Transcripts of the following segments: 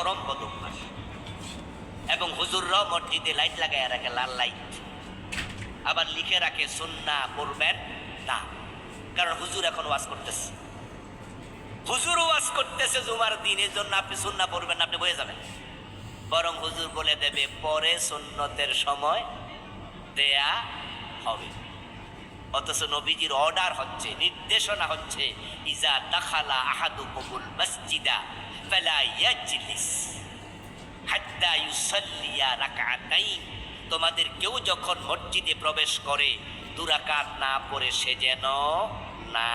চরম বদভ্যাস। এবং হুজুররাও মসজিদে লাইট লাগায় রাখে লাল লাইট। আবার লিখে রাখে সুন্না পড়বেন না কারণ হুজুর এখন ওয়াজ করতেছে। হুজুর ওয়াজ করতেছে জুমার দিনের জন্য আপনি সুন্না পড়বেন আপনি বয়ে যাবেন। বরং হুজুর বলে দেবে, পরে সুন্নতের সময় দেয়া হবে। অথচ নবীজির অর্ডার হচ্ছে, নির্দেশনা হচ্ছে, ইজা দাখালা আহাদু কবুল মসজিদা ফালা ইয়াজলিস হাত্তা ইউসাল্লিয়া রাকাতাইন। তোমাদের কেউ যখন মসজিদে প্রবেশ করে দুরাকাত না পড়ে সে যেন না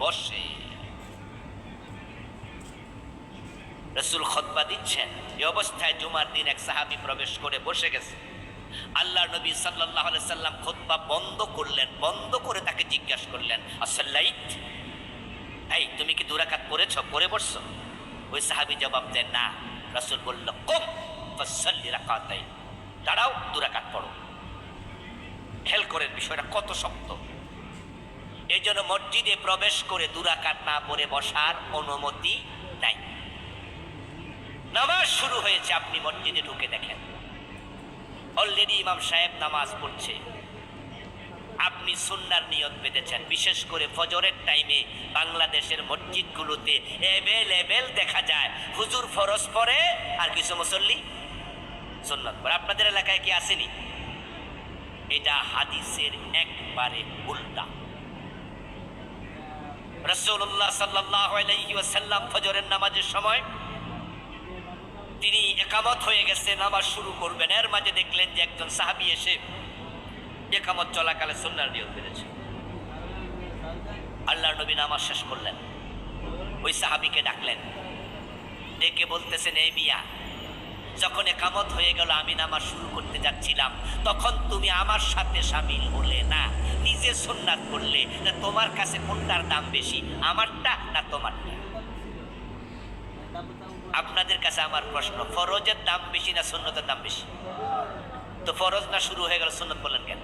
বসে। রসুল খতবা দিচ্ছেন, এ অবস্থায় জুমার দিন এক সাহাবি প্রবেশ করে বসে গেছে। আল্লাহ নবী সাল্লাহ সাল্লাম খোদবা বন্ধ করলেন, বন্ধ করে তাকে জিজ্ঞাসা করলেন আসল্লাইট এই, তুমি কি দুরাকাত পড়েছ? পড়ে বসছো? ওই সাহাবি জবাব দেন, না। রাসূল বলল, কম ফসল্লি রাকাতাই দাঁড়াও, দুরাকাত পড়ো। খেল করেন বিষয়টা কত শক্ত। এই জন্য মসজিদে প্রবেশ করে দুরাকাত না পড়ে বসার অনুমতি নাই। নামাজ শুরু হয়েছে, আপনি মসজিদে ঢুকে দেখেন। অলরেডি ইমাম সাহেব নামাজ পড়ছে। আপনি সুন্নার নিয়ত বেঁধেছেন। বিশেষ করে ফজরের টাইমে বাংলাদেশের মসজিদগুলোতে এভেলেবেল দেখা যায়। হুজুর ফরজ পরে আর কিছু মুসল্লি সুন্নত পরে আপনাদের এলাকায় কি আসেনি? এটা হাদিসের একবারে উল্টা। রসুল্লাহ সাল্লাহ ফজরের নামাজের সময় তিনি একামত হয়ে গেছে, নামাজ শুরু করবেন। এর মাঝে দেখলেন যে একজন সাহাবি এসে একামত চলাকালে সুন্নার নিয়োগ পেরেছে আল্লাহ নবী নামাজ শেষ করলেন। ওই সাহাবিকে ডাকলেন, ডেকে বলতেছেন, এই মিয়া, যখন একামত হয়ে গেল, আমি নামাজ শুরু করতে যাচ্ছিলাম, তখন তুমি আমার সাথে সামিল হলে না? নিজে সুন্নাত করলে না তোমার কাছে কোনটার দাম বেশি, আমারটা না তোমারটা? আপনাদের কাছে আমার প্রশ্ন ফরজের দাম বেশি না সুন্নতের দাম বেশি তো ফরজ না শুরু হয়ে গেল সুন্নত বললেন কেন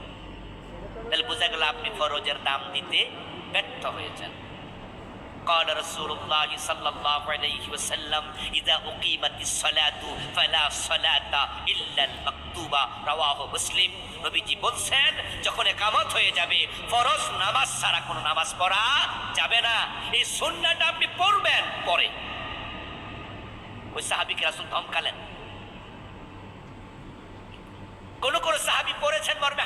তাহলে বোঝা গেল আপনি ফরজের দাম দিতে ব্যর্থ হয়েছেন قال رسول الله صلى الله عليه وسلم إذا أقيمت الصلاة فلا صلاة إلا المكتوبة رواه مسلم নবীজি বলছেন যখন একামত হয়ে যাবে ফরজ নামাজ ছাড়া কোনো নামাজ পড়া যাবে না এই সুন্নাটা আপনি পড়বেন পরে ওই সাহাবিকে রাসুল ধমকালেন। কোন কোন সাহাবি পড়েছেন মর্মে?